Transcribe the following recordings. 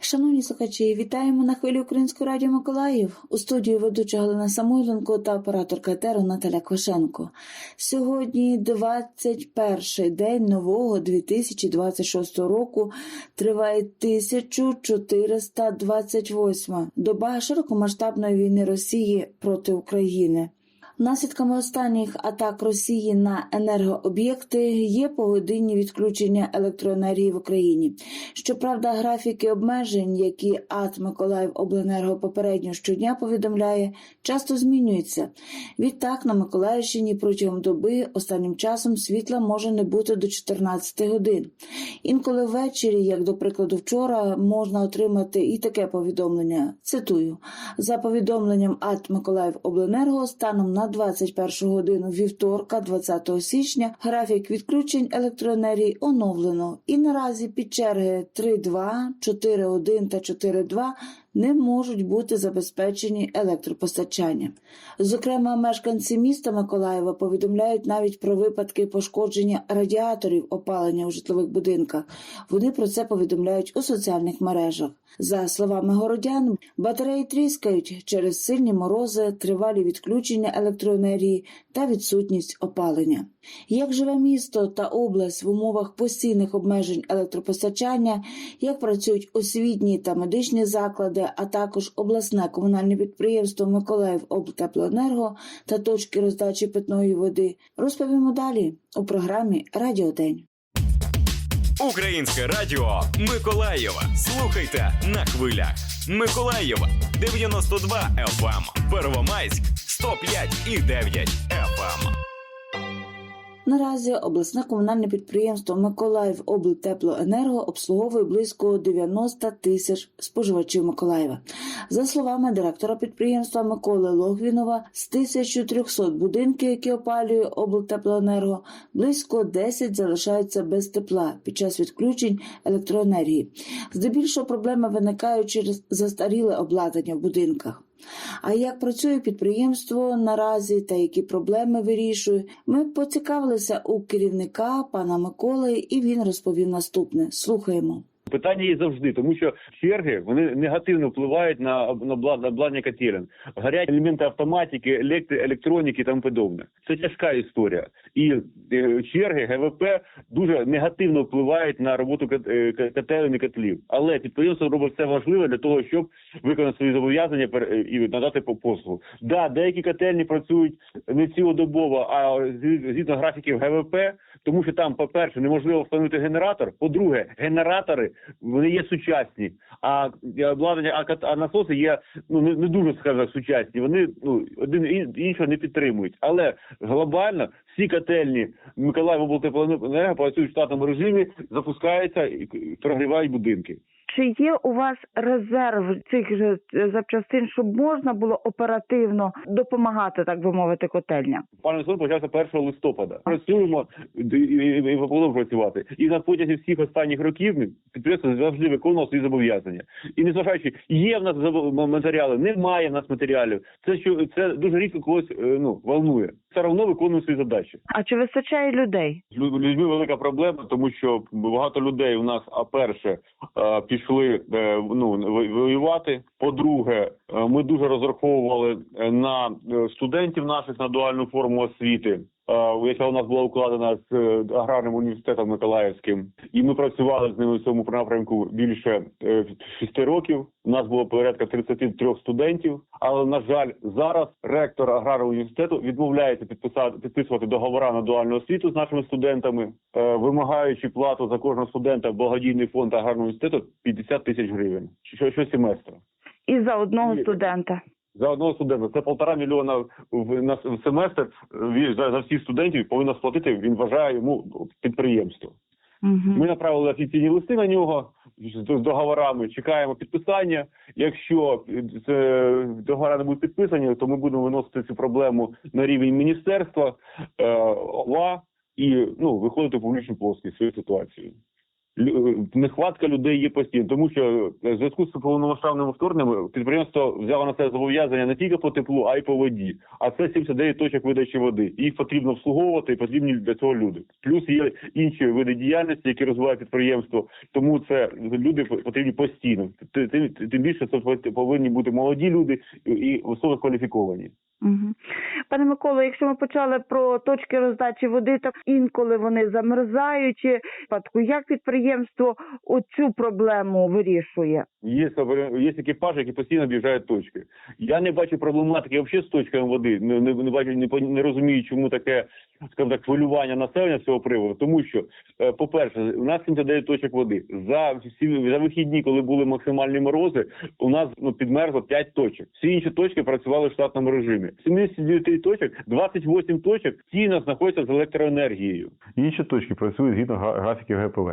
Шановні слухачі, вітаємо на хвилі Українського радіо Миколаїв. У студії ведуча Галина Самойленко та операторка етеру Наталя Квашенко. Сьогодні 21 день нового 2026 року. Триває 1428 доба широкомасштабної війни Росії проти України. Наслідками останніх атак Росії на енергооб'єкти є погодинні відключення електроенергії в Україні. Щоправда, графіки обмежень, які АТ Миколаїв Обленерго попередньо щодня повідомляє, часто змінюються. Відтак на Миколаївщині протягом доби останнім часом світла може не бути до 14 годин. Інколи ввечері, як до прикладу, вчора, можна отримати і таке повідомлення. Цитую: за повідомленням АТ Миколаїв Обленерго станом на 21 годину вівторка, 20 січня, графік відключень електроенергії оновлено, і наразі під черги 3.2, 4.1 та 4.2 не можуть бути забезпечені електропостачанням. Зокрема, мешканці міста Миколаєва повідомляють навіть про випадки пошкодження радіаторів опалення у житлових будинках. Вони про це повідомляють у соціальних мережах. За словами городян, батареї тріскають через сильні морози, тривалі відключення електроенергії та відсутність опалення. Як живе місто та область в умовах постійних обмежень електропостачання, як працюють освітні та медичні заклади, а також обласне комунальне підприємство Миколаїв Облтеплоенерго та точки роздачі питної води, розповімо далі у програмі Радіодень. Українське радіо Миколаєва. Слухайте на хвилях. Миколаєва 92 FM. Первомайськ 105 і 9 FM. Наразі обласне комунальне підприємство Миколаїв Облтеплоенерго обслуговує близько 90 тисяч споживачів Миколаєва. За словами директора підприємства Миколи Логвінова, з 1300 будинків, які опалює Облтеплоенерго, близько 10 залишаються без тепла під час відключень електроенергії. Здебільшого проблеми виникають через застаріле обладнання в будинках. А як працює підприємство наразі та які проблеми вирішує, ми поцікавилися у керівника пана Миколи, і він розповів наступне. Слухаємо. Питання є завжди, тому що черги вони негативно впливають на на обла- на обладнання котелень. Горять елементи автоматики, електри, електроніки і тому подобне. Це тяжка історія. І е, черги ГВП дуже негативно впливають на роботу кот- е, котелень і котлів. Але підприємство робить все важливе для того, щоб виконати свої зобов'язання е, і надати по- послугу. Да, деякі котельні працюють не цілодобово, а згідно графіків ГВП, тому що там, по-перше, неможливо встановити генератор. По-друге, генератори вони є сучасні, а е, обладнання, а, а насоси є ну не, не дуже скажімо, сучас,ні Вони ну один ін- іншого не підтримують. Але глобально всі котельні Миколаїв працюють в штатному режимі, запускаються і прогрівають будинки. Чи є у вас резерв цих же запчастин, щоб можна було оперативно допомагати, так би мовити, котельням? Пане сон почався 1 листопада. Працюємо і, і працювати. І на протязі всіх останніх років підприємство завжди виконувало свої зобов'язання. І незважаючи, є в нас матеріали, немає в нас матеріалів. Це що це дуже рідко когось е, ну волнує. Все одно виконує свої задачі. А чи вистачає людей? З лю- людьми велика проблема, тому що багато людей у нас, а перше, е, пішли е, ну воювати. По-друге, е, ми дуже розраховували на студентів наших на дуальну форму освіти. Е, Яка у нас була укладена з е, аграрним університетом Миколаївським, і ми працювали з ними в цьому напрямку більше е, шести років. У нас було порядка 33 студентів. Але на жаль, зараз ректор аграрного університету відмовляється підписати підписувати договори на дуальну освіту з нашими студентами, е, вимагаючи плату за кожного студента в благодійний фонд аграрного університету 50 тисяч гривень що, щосеместра. І за одного студента. За одного студента це полтора мільйона в на в семестр. За, за всіх студентів повинно сплатити. Він вважає йому підприємство. Угу. Ми направили офіційні листи на нього з з договорами. Чекаємо підписання. Якщо це договори не будуть підписані, то ми будемо виносити цю проблему на рівень міністерства е, ОВА і ну виходити в публічну плоскість цієї ситуації. Лю- Нехватка людей є постійно, тому що е, в зв'язку з повномасштабним вторгненням підприємство взяло на себе зобов'язання не тільки по теплу, а й по воді. А це 79 точок видачі води. Їх потрібно обслуговувати, і потрібні для цього люди. Плюс є інші види діяльності, які розвиває підприємство. Тому це люди потрібні постійно. Ти- ти- Тим більше це повинні бути молоді люди і висококваліфіковані. Угу. Пане Миколо, якщо ми почали про точки роздачі води, то інколи вони замерзають. Чи як підприємство оцю проблему вирішує? Є, є екіпажі, які постійно об'їжджають точки. Я не бачу проблематики взагалі з точками води. Не, не, не бачу, не, не розумію, чому таке скажімо так, хвилювання населення з цього приводу. Тому що, е, по-перше, у нас 79 точок води. За всі за вихідні, коли були максимальні морози, у нас ну, підмерзло 5 точок. Всі інші точки працювали в штатному режимі. З 79 точок, 28 точок постійно знаходяться з електроенергією. Інші точки працюють згідно графіків ГПВ.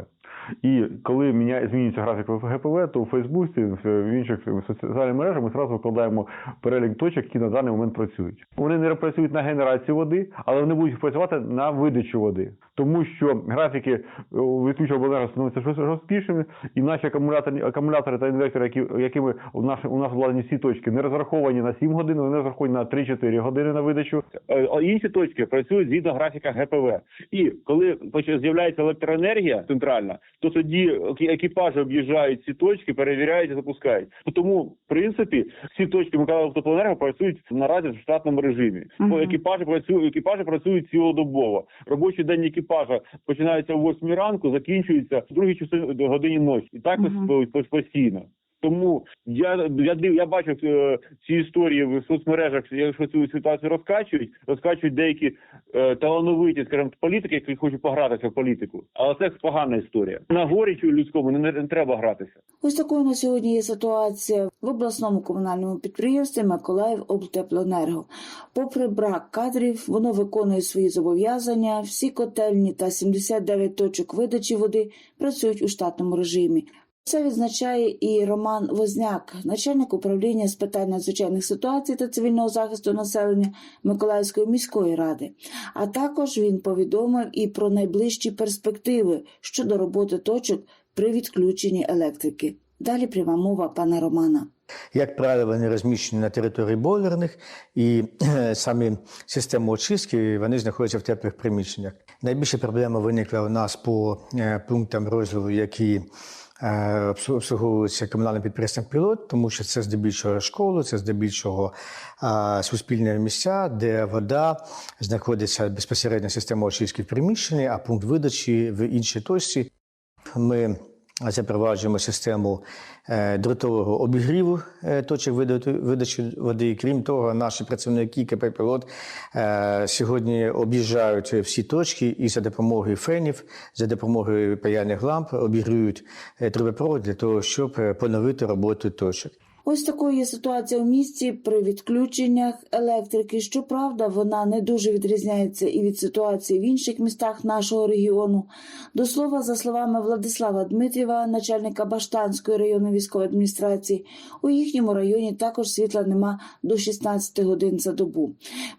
І коли міняє, змінюється графік ГПВ, то у Фейсбуці, в інших соціальних мережах ми одразу викладаємо перелік точок, які на даний момент працюють. Вони не працюють на генерацію води, але вони будуть працювати на видачу води. Тому що графіки е, відключення становляться жорст- жорсткішими, і наші акумулятори, акумулятори та інвектори, які, якими у нас, у нас владні всі точки, не розраховані на 7 годин, вони розраховані на 3-4 години на видачу. Е, інші точки працюють згідно графіка ГПВ. І коли з'являється електроенергія центральна, то тоді екі- екіпажі об'їжджають ці точки, перевіряють і запускають. Тому, в принципі, всі точки Миколаїв теплоенерго працюють наразі в штатному режимі. Мгм. Бо екіпажі працюють, екіпажі працюють цілодобово. Робочий день екіпажа починається о 8 ранку, закінчується в другій годині ночі. І так ось постійно. Тому я я я бачу е, ці історії в соцмережах, якщо цю ситуацію розкачують, розкачують деякі е, талановиті, скажімо, політики, які хочуть погратися в політику. Але це погана історія. На горічі людському не, не треба гратися. Ось такою на сьогодні є ситуація в обласному комунальному підприємстві Миколаїв облтеплоенерго. Попри брак кадрів, воно виконує свої зобов'язання. Всі котельні та 79 точок видачі води працюють у штатному режимі. Це відзначає і Роман Возняк, начальник управління з питань надзвичайних ситуацій та цивільного захисту населення Миколаївської міської ради. А також він повідомив і про найближчі перспективи щодо роботи точок при відключенні електрики. Далі пряма мова пана Романа. Як правило, вони розміщені на території бойлерних, і самі системи очистки вони знаходяться в теплих приміщеннях. Найбільша проблема виникла у нас по е, пунктам розділу, які обслуговуються комунальним підприємством пілот, тому що це здебільшого школи, це здебільшого е, суспільні місця, де вода знаходиться безпосередньо система очистки в приміщенні, а пункт видачі в іншій точці. Ми запроваджуємо систему е, дротового обігріву е, точок видачі води. Крім того, наші працівники КП «Пілот» е, сьогодні об'їжджають всі точки і за допомогою фенів, за допомогою паяльних ламп обігріють е, трубопровод для того, щоб поновити роботу точок. Ось такою є ситуація у місті при відключеннях електрики. Щоправда, вона не дуже відрізняється і від ситуації в інших містах нашого регіону. До слова, за словами Владислава Дмитрєва, начальника Баштанської районної військової адміністрації, у їхньому районі також світла нема до 16 годин за добу.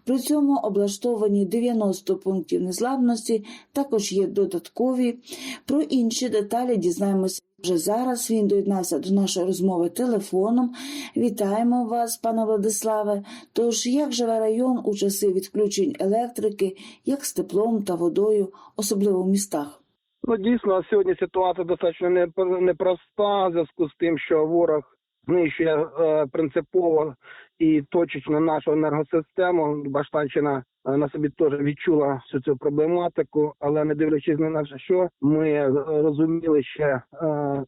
При цьому облаштовані 90 пунктів незламності, також є додаткові. Про інші деталі дізнаємося вже зараз. Він доєднався до нашої розмови телефоном. Вітаємо вас, пане Владиславе. Тож, як живе район у часи відключень електрики, як з теплом та водою, особливо в містах? Ну дійсно сьогодні ситуація достатньо не- непроста в зв'язку з тим, що ворог знищує е, принципово і точечно нашу енергосистему. Баштанщина на собі теж відчула всю цю проблематику, але не дивлячись на наше, що ми е, розуміли ще е,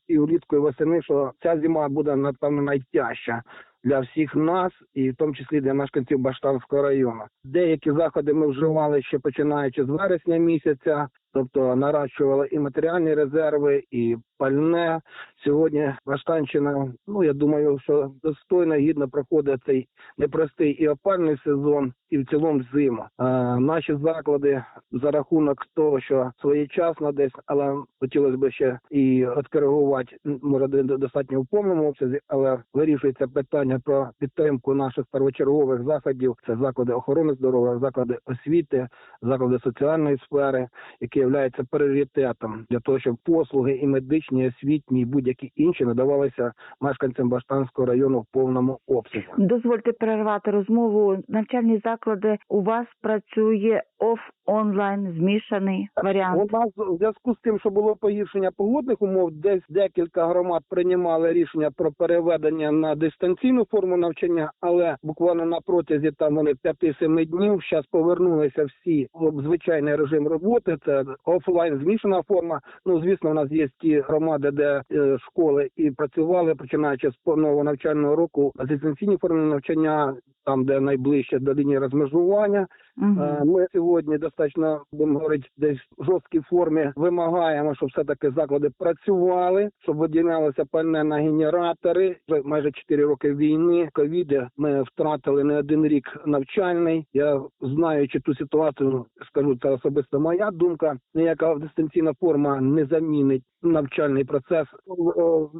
і влітку, і восени, що ця зима буде напевно найтяжча. Для всіх нас, і в тому числі для мешканців Баштанського району, деякі заходи ми вживали ще починаючи з вересня місяця, тобто наращували і матеріальні резерви, і пальне. Сьогодні Баштанщина, ну я думаю, що достойно гідно проходить цей непростий і опальний сезон, і в цілому зиму. Е, наші заклади за рахунок того, що своєчасно десь, але хотілося б ще і откоригувати, м, може до- до- достатньо в повному обсязі, але вирішується питання про підтримку наших первочергових заходів. Це заклади охорони здоров'я, заклади освіти, заклади соціальної сфери, які являються пріоритетом для того, щоб послуги і медичні, і освітні, і будь-які інші надавалися мешканцям Баштанського району в повному обсязі. Дозвольте перервати розмову. Навчальні заклади у вас працює оф онлайн змішаний варіант. У нас в зв'язку з тим, що було погіршення погодних умов, десь декілька громад приймали рішення про переведення на дистанційну форму навчання, але буквально на протязі там вони 5-7 днів зараз повернулися всі в звичайний режим роботи. Це офлайн змішана форма. Ну звісно, у нас є ті громади, де е, школи і працювали, починаючи з нового навчального року, дистанційні форми навчання. Там, де найближче до лінії розмежування. Е, Ми сьогодні достатньо будемо говорити, десь в жорсткій формі вимагаємо, щоб все таки заклади працювали, щоб виділялося пальне на генератори. Вже майже 4 роки війни, ковіди. Ми втратили не один рік навчальний. Я знаючи ту ситуацію, скажу це особисто моя думка. Ніяка дистанційна форма не замінить навчальний процес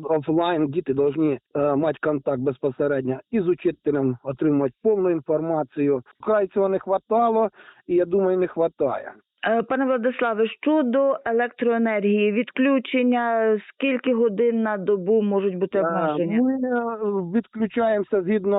офлайн. Діти повинні е, мати контакт безпосередньо із учителем, отримувати повну інформацію. Вкрай цього не хватало, і я думаю, не хватає. Е, Пане Владиславе, щодо електроенергії, відключення, скільки годин на добу можуть бути обмеження? Е, Ми е, відключаємося згідно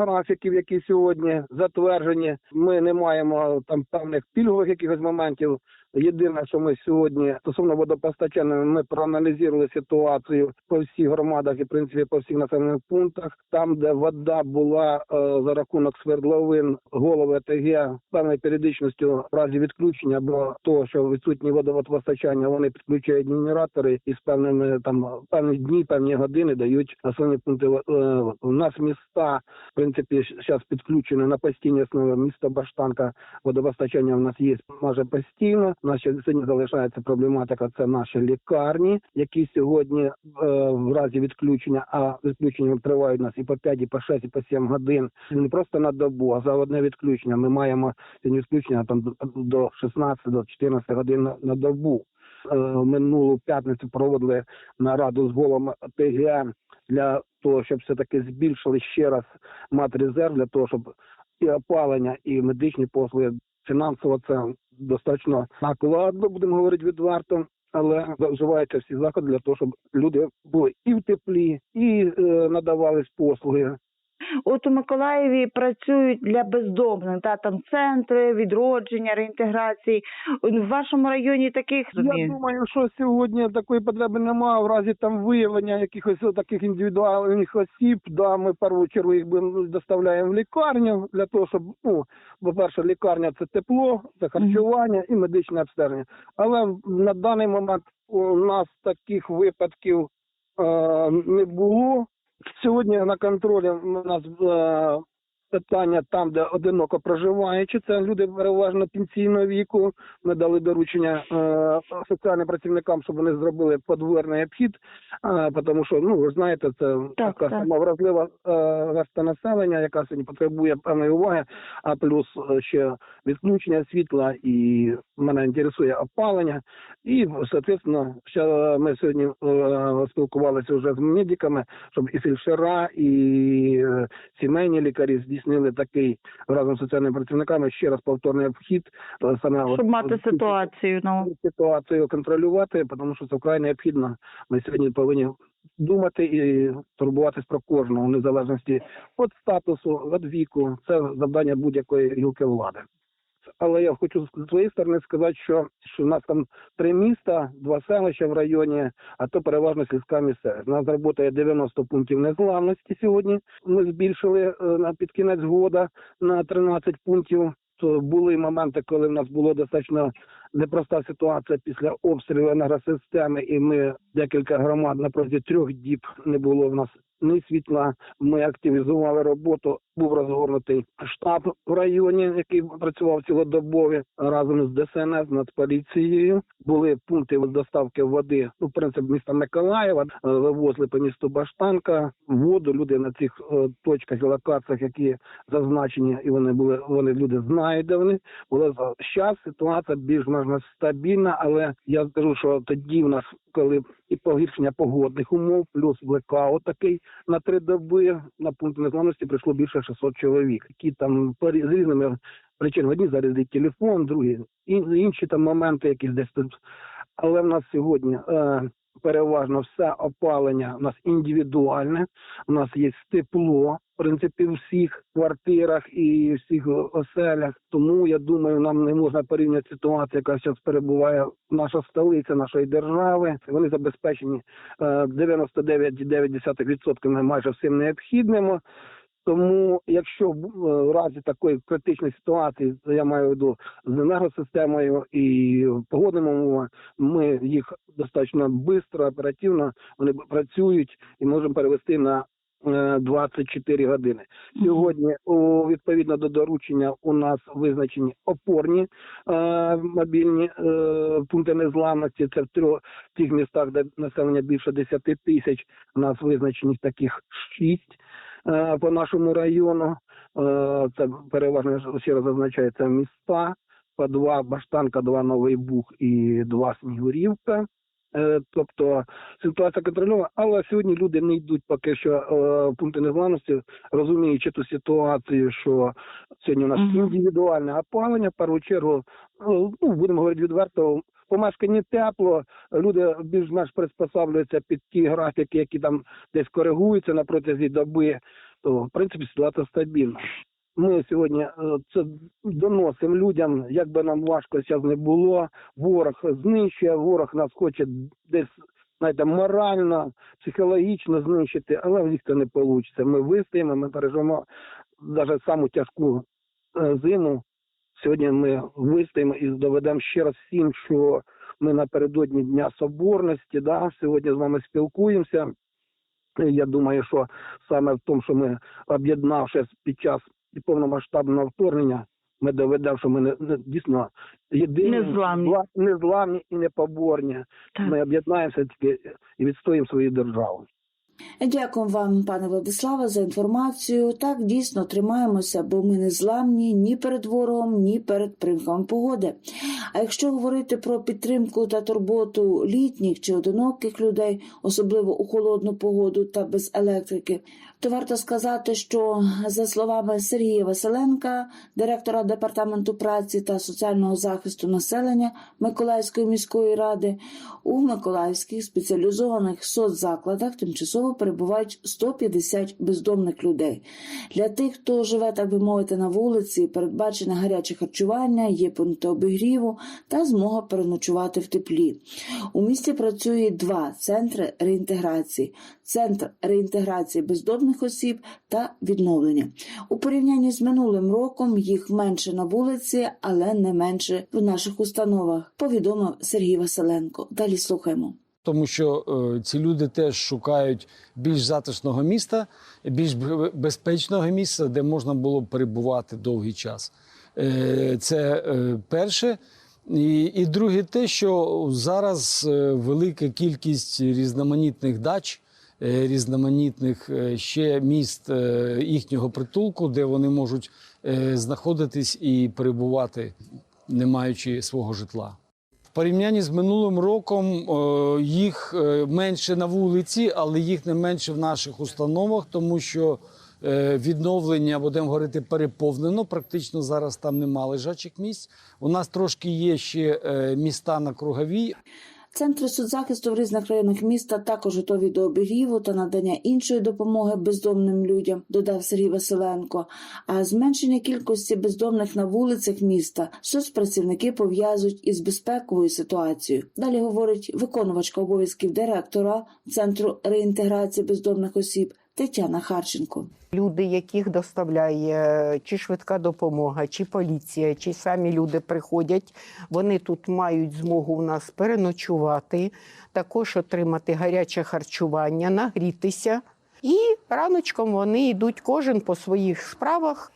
графіків, які сьогодні затверджені. Ми не маємо там певних пільгових якихось моментів. Єдине, що ми сьогодні стосовно водопостачання, ми проаналізували ситуацію по всіх громадах і в принципі по всіх населених пунктах. Там, де вода була е, за рахунок свердловин, голови ТГ певною періодичністю в разі відключення або того, що відсутні водопостачання, вони підключають генератори і з певними там певні дні, певні години дають населені пункти. Е, у нас міста в принципі зараз підключені на постійній основі. Місто Баштанка водопостачання в нас є майже постійно. Ще сьогодні залишається проблематика. Це наші лікарні, які сьогодні е, в разі відключення, а відключення тривають нас і по 5, і по 6, і по 7 годин. Не просто на добу, а за одне відключення. Ми маємо сьогодні відключення там до- до 16 до 14 годин на, на добу. Е, минулу п'ятницю проводили нараду з головами ТГ для того, щоб все таки збільшили ще раз мати резерв для того, щоб і опалення, і медичні послуги фінансово це достатньо накладно, будемо говорити відверто. Але вживаються всі заходи для того, щоб люди були і в теплі, і е, надавались послуги. От у Миколаєві працюють для бездомних, та там центри відродження, реінтеграції. В вашому районі таких Я думаю, що сьогодні такої потреби немає. В разі там виявлення якихось таких індивідуальних осіб, да, ми в першу чергу їх би доставляємо в лікарню для того, щоб ну, по-перше, лікарня це тепло, це харчування і медичне обстеження. Але на даний момент у нас таких випадків е, не було. Сьогодні на контролі у нас е, питання там, де одиноко проживаючи, це люди переважно пенсійного віку. Ми дали доручення е, соціальним працівникам, щоб вони зробили подвірний обхід, е, тому що ну ви знаєте, це Так, така так. сама вразлива е, верста населення, яка сьогодні потребує певної уваги. А плюс е, ще відключення світла, і мене інтересує опалення. І соответственно, ще ми сьогодні е, спілкувалися вже з медиками, щоб і фельдшера, і е, сімейні лікарі здійснили такий разом з соціальними працівниками ще раз повторний обхід, е, саме щоб от- мати от- ситуацію. Ну ситуацію контролювати, тому що це вкрай необхідно. Ми сьогодні повинні думати і турбуватись про кожного, в незалежності від статусу, від віку. Це завдання будь-якої гілки влади. Але я хочу з своєї сторони сказати, що, що в нас там три міста, два селища в районі, а то переважно сільська місцевість. У нас працює 90 пунктів незламності сьогодні. Ми збільшили е, на під кінець года на 13 пунктів. То були моменти, коли в нас було достатньо непроста ситуація після обстрілу енергосистеми, і ми декілька громад на протязі трьох діб не було в нас ні світла. Ми активізували роботу. Був розгорнутий штаб в районі, який працював цілодобові разом з ДСНС над поліцією. Були пункти доставки води. Ну, в принципі, міста Миколаєва е, вивозили по місту Баштанка воду. Люди на цих е, точках і локаціях, які зазначені, і вони були вони люди знають, де вони були зараз. Ситуація більш можна стабільна, але я скажу, що тоді в нас, коли і погіршення погодних умов, плюс блекаут такий на три доби на пункт незламності прийшло більше 600 чоловік, які там з різними причинами. Одні зарядить телефон, другі інші там моменти, якісь десь тут. Але в нас сьогодні е, переважно все опалення у нас індивідуальне. У нас є тепло, в принципі, в всіх квартирах і всіх оселях. Тому я думаю, нам не можна порівняти ситуацію, яка зараз перебуває наша столиця нашої держави. Вони забезпечені е, 99,9% майже всім необхідним. Тому, якщо в е, разі такої критичної ситуації, я маю в виду з енергосистемою і погодними умовами, ми їх достатньо швидко, оперативно вони працюють і можемо перевести на е, 24 години. Сьогодні, відповідно до доручення, у нас визначені опорні е, мобільні е, пункти незламності. Це в трьох тих містах, де населення більше 10 тисяч. У нас визначені таких шість е, по нашому району. Е, Це переважно ще раз зазначаю, це міста. По два Баштанка, два Новий Буг і два Снігурівка. Е, Тобто ситуація контрольована, але сьогодні люди не йдуть поки що е, в пункти незламності, розуміючи ту ситуацію, що сьогодні у нас індивідуальне опалення, в першу чергу, е, ну будемо говорити відверто, помешканні тепло, люди більш-менш приспосаблюються під ті графіки, які там десь коригуються на протязі доби, то в принципі ситуація стабільна. Ми сьогодні е, це доносимо людям, як би нам важко зараз не було. Ворог знищує, ворог нас хоче десь знаєте, морально, психологічно знищити, але в них це не вийде. Ми вистоїмо, ми переживемо навіть саму тяжку е, зиму. Сьогодні ми вистоїмо і доведемо ще раз всім, що ми напередодні Дня Соборності. Да, сьогодні з вами спілкуємося. Я думаю, що саме в тому, що ми об'єднавшись під час повномасштабного вторгнення, ми доведемо, що ми не, не дійсно єдині, Незламні. зла- незламні і непоборні. Так. Ми об'єднаємося тільки і відстоїмо свою державу. Дякую вам, пане Владиславе, за інформацію. Так дійсно тримаємося, бо ми не зламні ні перед ворогом, ні перед примком погоди. А якщо говорити про підтримку та турботу літніх чи одиноких людей, особливо у холодну погоду та без електрики, то варто сказати, що за словами Сергія Василенка, директора департаменту праці та соціального захисту населення Миколаївської міської ради, у миколаївських спеціалізованих соцзакладах тимчасово перебувають 150 бездомних людей. Для тих, хто живе, так би мовити, на вулиці, передбачене гаряче харчування, є пункти обігріву та змога переночувати в теплі. У місті працює два центри реінтеграції: центр реінтеграції бездомних осіб та відновлення. У порівнянні з минулим роком їх менше на вулиці, але не менше в наших установах. Повідомив Сергій Василенко. Далі слухаємо. Тому що е, ці люди теж шукають більш затишного міста, більш безпечного місця, де можна було б перебувати довгий час. Е, це е, перше. І, і друге, те, що зараз е, велика кількість різноманітних дач, різноманітних е, ще міст е, їхнього притулку, де вони можуть е, знаходитись і перебувати, не маючи свого житла. В порівнянні з минулим роком е, їх е, менше на вулиці, але їх не менше в наших установах, тому що е, відновлення, будемо говорити, переповнено. Практично зараз там нема лежачих місць. У нас трошки є ще е, міста на круговій, Центри соцзахисту в різних районах міста також готові до обігріву та надання іншої допомоги бездомним людям, додав Сергій Василенко. А зменшення кількості бездомних на вулицях міста соцпрацівники пов'язують із безпековою ситуацією. Далі говорить виконувачка обов'язків директора центру реінтеграції бездомних осіб Тетяна Харченко. Люди, яких доставляє чи швидка допомога, чи поліція, чи самі люди приходять, вони тут мають змогу у нас переночувати, також отримати гаряче харчування, нагрітися. І раночком вони йдуть кожен по своїх справах.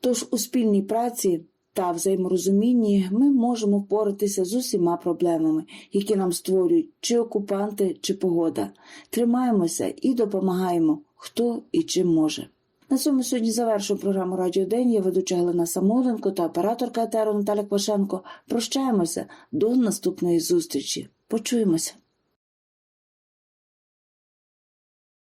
Тож у спільній праці та взаєморозумінні ми можемо впоратися з усіма проблемами, які нам створюють чи окупанти, чи погода. Тримаємося і допомагаємо, хто і чим може. На цьому сьогодні завершую програму Радіо День. Я ведуча Галина Самоленко та операторка етеру Наталя Квашенко. Прощаємося до наступної зустрічі. Почуємося.